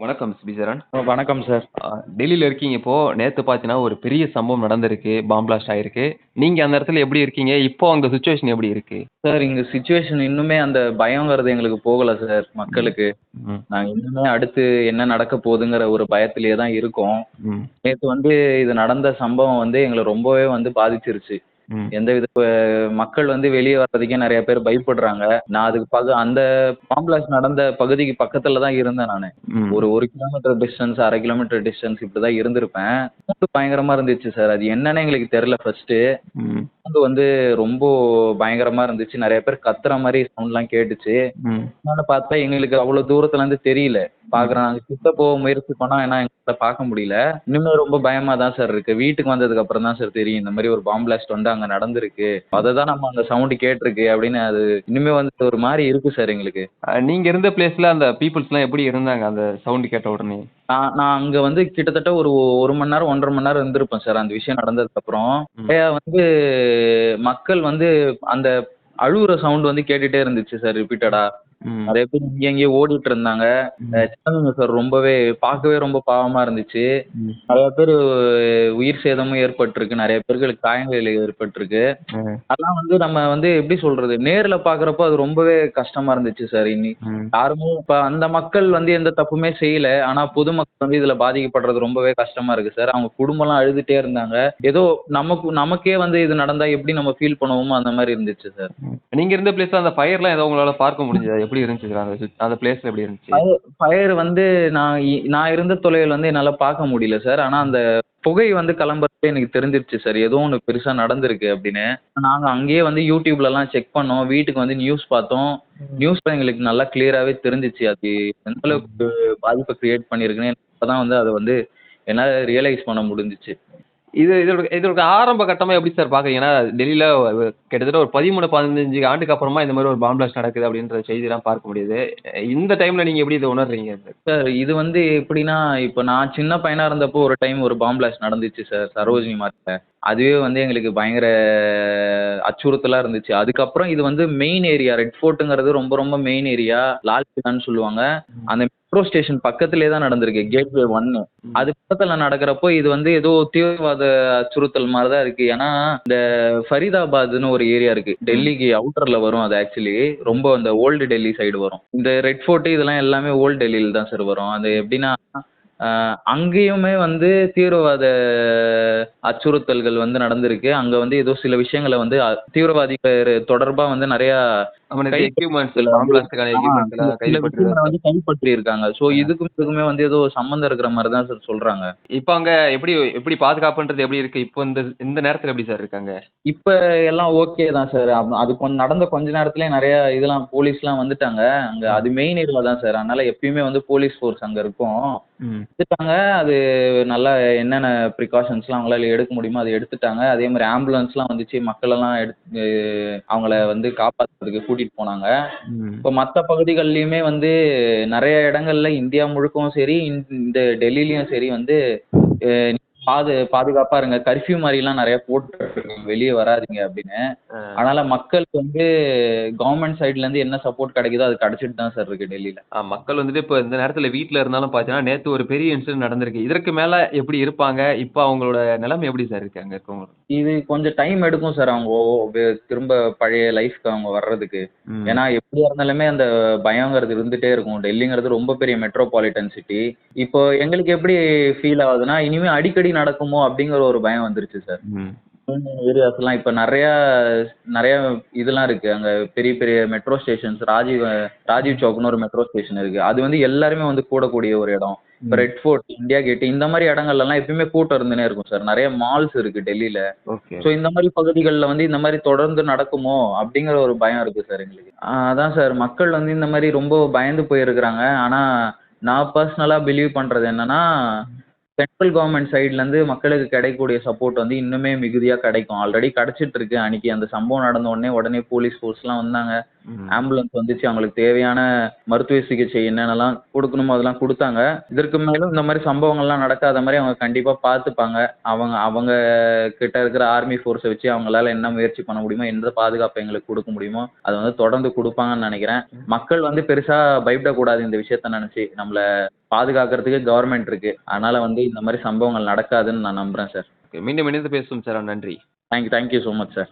வணக்கம் ஸ்ரீசரண். அ வணக்கம் சார். அ டெல்லில இருக்கீங்க இப்போ. நேத்து பார்த்தீங்கன்னா, ஒரு பெரிய சம்பவம் நடந்திருக்கு. பாம் பிளாஸ்ட் ஆயிருக்கு. நீங்க அந்த இடத்துல எப்படி இருக்கீங்க? இப்போ அங்க சிச்சுவேஷன் எப்படி இருக்கு? சார் இங்க சிச்சுவேஷன் இன்னுமே அந்த பயம்ங்கிறது எங்களுக்கு போகல சார் மக்களுக்கு. ம். நாங்க இன்னுமே அடுத்து என்ன நடக்க போதுங்கிற ஒரு பயத்திலேயே தான் இருக்கோம். ம். நேத்து வந்து இது நடந்த சம்பவம் வந்து எங்கள ரொம்பவே வந்து பாதிச்சிருச்சு. ம். எந்தவித ப மக்கள் வந்து வெளிய வர்றதுக்கே நெறைய பேர் பயப்படுறாங்க. நான் அதுக்கு பக அந்த பாம் பிளாஸ்ட் நடந்த பகுதிக்கு பக்கத்துல தான் இருந்தேன் நானு. ஒரு 1 கிலோமீட்டர் டிஸ்டன்ஸ், 1/2 கிலோமீட்டர் டிஸ்டன்ஸ் இப்படி தான் இருந்திருப்பேன். பயங்கரமா இருந்துச்சு சார். அது என்னன்னே எங்களுக்கு தெரியல ஃபர்ஸ்ட்டு. சவுண்டு வந்து ரொம்ப பயங்கரமா இருந்துச்சு. நெறைய பேர் கத்துற மாரி சவுண்ட்லாம் கேட்டுச்சு. என்னன்னு பார்த்தா எங்களுக்கு அவ்வளோ தூரத்துல இருந்து தெரியல. பார்க்குறோம் நாங்க கிட்ட போக முயற்சி பண்ணோம். ஏன்னா எங்களால பார்க்க முடியல. இன்னுமே ரொம்ப பயமா தான் சார் இருக்கு. வீட்டுக்கு வந்ததுக்கு அப்புறம் தான் சார் தெரியும். இந்த மாரி ஒரு பாம் பிளாஸ்ட் வந்து அங்க நடந்திருக்கு. அத தான் நம்ம அந்த சவுண்ட் கேட்டிருக்கு அப்படின்னு அது இன்னுமே வந்து ஒரு மாரி இருக்கு சார் எங்களுக்கு. நீங்க இருந்த பிளேஸ்ல அந்த பீப்பிள்ஸ்லாம் எப்படி இருந்தாங்க? அந்த சவுண்ட் கேட்ட உடனே? நான் நான் அங்க வந்து கிட்டத்தட்ட ஒரு 1 மணி நேரம், 1 1/2 மணி நேரம் இருந்திருப்பேன் சார். அந்த விஷயம் நடந்ததுக்கு அப்புறம். ம். நெறையா வந்து மக்கள் வந்து அந்த அழுவுற சவுண்ட் வந்து கேட்டுட்டே இருந்துச்சு சார் ரிப்பீட்டடா. நெறைய பேர் இங்க அங்கேயும் ஓடிட்டு இருந்தாங்க. சின்னவங்க சார் ரொம்பவே பார்க்கவே ரொம்ப பாவமா இருந்துச்சு. நெறைய பேரு உயிர் சேதமும் ஏற்பட்டிருக்கு. நெறைய பேர்களுக்கு காயங்கள் ஏற்பட்டிருக்கு. அதெல்லாம் வந்து நம்ம வந்து எப்படி சொல்றது? நேர்ல பார்க்குறப்போ அது ரொம்பவே கஷ்டமா இருந்துச்சு சார். இன்னி ம். யாருமே இப்ப அந்த மக்கள் வந்து எந்த தப்புமே செய்யல. ஆனா பொதுமக்கள் வந்து இதுல பாதிக்கப்படுறது ரொம்பவே கஷ்டமா இருக்கு சார். அவங்க குடும்பம்லாம் அழுதுட்டே இருந்தாங்க. ஏதோ நமக்கு நமக்கே வந்து இது நடந்தா எப்படி நம்ம ஃபீல் பண்ணுவோமோ அந்த மாரி இருந்துச்சு சார். நீங்க இருந்த பிளேஸ்ல அந்த ஃபயர்லாம் ஏதோ உங்களால பார்க்க முடிஞ்சதா? எப்படி இருந்துச்சு சார்? அந்த அந்த பிளேஸ்ல எப்படி இருந்துச்சு? ஃபயர் வந்து நான் இ நான் இருந்த தொலைவில் வந்து என்னால் பார்க்க முடியல சார். ஆனால் அந்த புகை வந்து கிளம்புறப்ப எனக்கு தெரிஞ்சிருச்சு சார். ஏதோ ஒன்று பெருசாக நடந்திருக்கு அப்படின்னு. நாங்கள் அங்கேயே வந்து யூடியூப்லலாம் செக் பண்ணோம். வீட்டுக்கு வந்து நியூஸ் பார்த்தோம். நியூஸ் எங்களுக்கு நல்லா கிளியராகவே தெரிஞ்சிச்சு அது எந்த அளவுக்கு பாதிப்பை கிரியேட் பண்ணியிருக்குன்னு அப்பதான் வந்து அதை வந்து என்னால் ரியலைஸ் பண்ண முடிஞ்சிச்சு இது இதோட இதோட ஆரம்ப கட்டமா எப்படி சார் பார்க்குறீங்க? ஏன்னா டெல்லியில் கிட்டத்தட்ட ஒரு 13, 15 ஆண்டுக்கு அப்புறமா இந்த மாதிரி ஒரு பாம் பிளாஸ்ட் நடக்குது அப்படின்ற செய்திலாம் பார்க்க முடியுது. இந்த டைம்ல நீங்க எப்படி இதை உணர்றீங்க? சார் இது வந்து எப்படின்னா, இப்ப நான் சின்ன பையனா இருந்தப்போ ஒரு டைம் ஒரு பாம் பிளாஸ்ட் நடந்துச்சு சார். சரோஜினி மார்க்ல. அதுவே வந்து எங்களுக்கு பயங்கர அச்சுறுத்தலா இருந்துச்சு. அதுக்கப்புறம் இது வந்து மெயின் ஏரியா. ரெட் ஃபோர்ட்ங்கிறது ரொம்ப ரொம்ப மெயின் ஏரியா. லால் கிலான்னு சொல்லுவாங்க. அந்த மெட்ரோ ஸ்டேஷன் பக்கத்திலேயே தான் நடந்திருக்கு. கேட்வே 1. அது பக்கத்துல நடக்கிறப்போ இது வந்து ஏதோ தீவிரவாத அச்சுறுத்தல் மாரி தான் இருக்கு. ஏன்னா இந்த ஃபரீதாபாத்ன்னு ஒரு ஏரியா இருக்கு. டெல்லிக்கு அவுட்டர்ல வரும் அது ஆக்சுவலி. ரொம்ப அந்த ஓல்டு டெல்லி சைடு வரும். இந்த ரெட் ஃபோர்ட் இதெல்லாம் எல்லாமே ஓல்டு டெல்லில தான் சார் வரும். அது எப்படின்னா, அங்கேயுமே வந்து தீவிரவாத அச்சுறுத்தல்கள் வந்து நடந்திருக்கு. அங்க வந்து ஏதோ சில விஷயங்களை வந்து தீவிரவாதிகள் தொடர்பா வந்து நிறையா அவனுக்கு கைப்பற்றியிருக்காங்க. ஸோ ஆ. இதுக்கும் இதுக்குமே வந்து ஏதோ சம்மந்தம் இருக்கிற மாரி தான் சார் சொல்றாங்க. இப்ப அங்க எப்படி எப்படி பாதுகாப்புன்றது எப்படி இருக்கு? இப்போ இந்த இந்த நேரத்துல எப்படி சார் இருக்காங்க? இப்ப எல்லாம் ஓகே தான் சார். அது நடந்த கொஞ்ச நேரத்திலேயே நெறைய இதெல்லாம் போலீஸ்லாம் வந்துட்டாங்க. அங்க. அது மெயின் ஏரியா தான் சார். அதனால எப்பயுமே வந்து போலீஸ் ஃபோர்ஸ் அங்க இருக்கும். ம். வந்துட்டாங்க. அது நல்லா என்னென்ன ப்ரிகாஷன்ஸ்லாம் அவங்களால எடுக்க முடியுமோ அத எடுத்துட்டாங்க. அதே மாரி ஆம்புலன்ஸ்லாம் வந்துச்சு. மக்களெல்லாம் எடுத்து அவங்கள வந்து காப்பாத்துறதுக்கு கூட்டிட்டு போனாங்க. இப்ப மத்த பகுதிகள்லயுமே வந்து நெறைய இடங்கள்ல இந்தியா முழுக்கவும் சரி, இந்த டெல்லிலயும் சரி வந்து பாது பாதுகாப்பா இருங்க. கர்ஃப்யூ மாரிலாம் நெறைய போட்டுருக்காங்க. வெளிய வராதீங்க அப்படின்னு. அதனால மக்களுக்கு வந்து கவர்ன்மெண்ட் சைட்ல இருந்து என்ன சப்போர்ட் கிடைக்குதோ அது கிடைச்சிட்டு தான் சார் இருக்கு டெல்லில. ஆ மக்கள் வந்துட்டு இப்ப இந்த நேரத்துல வீட்ல இருந்தாலும் பார்த்தீங்கன்னா, நேத்து ஒரு பெரிய இன்சிடென்ட் நடந்திருக்கு. இதற்கு மேல எப்படி இருப்பாங்க? இப்ப அவங்களோட நிலைமை எப்படி சார் இருக்கு அங்க இருக்கவங்க? இது கொஞ்சம் டைம் எடுக்கும் சார். அவங்க திரும்ப பழைய லைஃப்க்கு அவங்க வர்றதுக்கு. ஏன்னா எப்படியா இருந்தாலுமே அந்த பயம்ங்கிறது இருந்துட்டே இருக்கும். டெல்லிங்கிறது ரொம்ப பெரிய மெட்ரோபாலிட்டன் சிட்டி. இப்போ எங்களுக்கு எப்படி ஃபீல் ஆகுதுன்னா, இனிமே அடிக்கடி நடக்குமோ அப்படிங்கிற ஒரு பயம் வந்துருச்சு சார். ம். ஏரியாஸ்லாம் இப்ப நெறையா நெறைய இதெல்லாம் இருக்கு. அங்க பெரிய பெரிய மெட்ரோ ஸ்டேஷன்ஸ் ராஜீவ் ராஜீவ் சௌக்ன்னு ஒரு மெட்ரோ ஸ்டேஷன் இருக்கு. அது வந்து எல்லாருமே வந்து கூடக்கூடிய ஒரு இடம். இப்ப. ரெட் ஃபோர்ட், இந்தியா கேட் இந்த மாரி இடங்கள்லலாம் எப்பயுமே கூட்டம் இருந்துன்னே இருக்கும் சார். நெறைய மால்ஸ் இருக்கு டெல்லில. ஓகே. ஸோ இந்த மாரி பகுதிகள்ல வந்து இந்த மாரி தொடர்ந்து நடக்குமோ அப்படிங்கிற ஒரு பயம் இருக்கு சார் எங்களுக்கு. அதான் சார் மக்கள் வந்து இந்த மாரி ரொம்ப பயந்து போயிருக்கிறாங்க. ஆனா நான் பர்சனலா பிலீவ் பண்றது என்னன்னா, சென்ட்ரல் கவர்மெண்ட் சைட்லேருந்து மக்களுக்கு கிடைக்கக்கூடிய சப்போர்ட் வந்து இன்னுமே மிகுதியாக கிடைக்கும். ஆல்ரெடி கிடைச்சிட்டு இருக்கு. அன்னைக்கு அந்த சம்பவம் நடந்த உடனே உடனே போலீஸ் ஃபோர்ஸ்லாம் வந்தாங்க. ஆம்புலன்ஸ் வந்துச்சு அவங்களுக்கு தேவையான மருத்துவ சிகிச்சை என்னென்னலாம் கொடுக்கணுமோ அதெல்லாம் கொடுத்தாங்க. இதற்கு மேலும் இந்த மாதிரி சம்பவங்கள்லாம் நடக்காத மாதிரி அவங்க கண்டிப்பாக பார்த்துப்பாங்க. அவங்க அவங்க கிட்ட இருக்கிற ஆர்மி ஃபோர்ஸை வச்சு அவங்களால என்ன முயற்சி பண்ண முடியுமோ எந்த பாதுகாப்பு எங்களுக்கு கொடுக்க முடியுமோ அதை வந்து தொடர்ந்து கொடுப்பாங்கன்னு நினைக்கிறேன். மக்கள் வந்து பெருசாக பயப்படக்கூடாது இந்த விஷயத்த நினச்சி. நம்மளை பாதுகாக்கிறதுக்கு கவர்மெண்ட் இருக்கு. அதனால வந்து இந்த மாதிரி சம்பவங்கள் நடக்காதுன்னு நான் நம்புகிறேன் சார் மீண்டும் இணைந்து பேசுவோம் சார் நன்றி. Thank you thank you so much sir